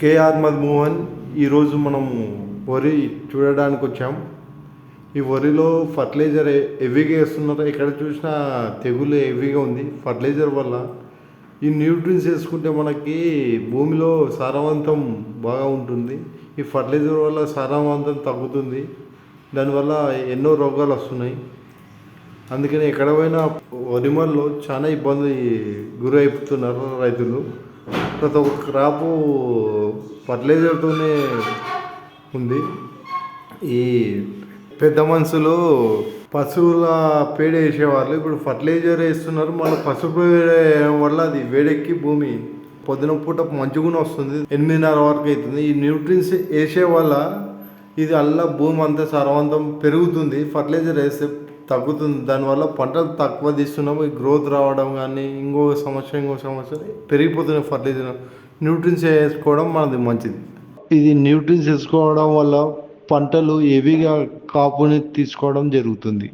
KR Madhumohan ఈరోజు మనం వరి చూడడానికి వచ్చాం ఈ వరిలో ఫర్టిలైజర్ హెవీగా వేస్తున్నారు. ఎక్కడ చూసినా తెగులు హెవీగా ఉంది. ఫర్టిలైజర్ వల్ల ఈ న్యూట్రిన్స్ వేసుకుంటే మనకి భూమిలో సారవంతం బాగా ఉంటుంది. ఈ ఫర్టిలైజర్ వల్ల సారవంతం తగ్గుతుంది. దానివల్ల ఎన్నో రోగాలు వస్తున్నాయి. అందుకని ఎక్కడ పోయినా వరిమల్లో చాలా ఇబ్బంది గురైపోతున్నారు రైతులు. ప్రతి ఒక్క క్రాపు ఫర్టిలైజర్తోనే ఉంది. ఈ పెద్ద మనుషులు పశువుల పేడ వేసేవాళ్ళు. ఇప్పుడు ఫర్టిలైజర్ వేస్తున్నారు. మళ్ళీ పశువు పేడ వేయడం వల్ల అది వేడెక్కి భూమి పొద్దున పూట మంచిగా వస్తుంది. ఎనిమిదిన్నర వరకు అవుతుంది. ఈ న్యూట్రిన్స్ వేసే వల్ల ఇది అల్ల భూమి అంతా సారవంతం పెరుగుతుంది. ఫర్టిలైజర్ వేస్తే తగ్గుతుంది. దానివల్ల పంటలు తక్కువ తీస్తున్నాము. ఈ గ్రోత్ రావడం కానీ ఇంకో సమస్య ఇంకో సమస్య పెరిగిపోతున్నాయి ఫర్టిలైజర్ న్యూట్రిన్స్ వేసుకోవడం మనది మంచిది. ఇది న్యూట్రిన్స్ వేసుకోవడం వల్ల పంటలు హెవీగా కాపుని తీసుకోవడం జరుగుతుంది.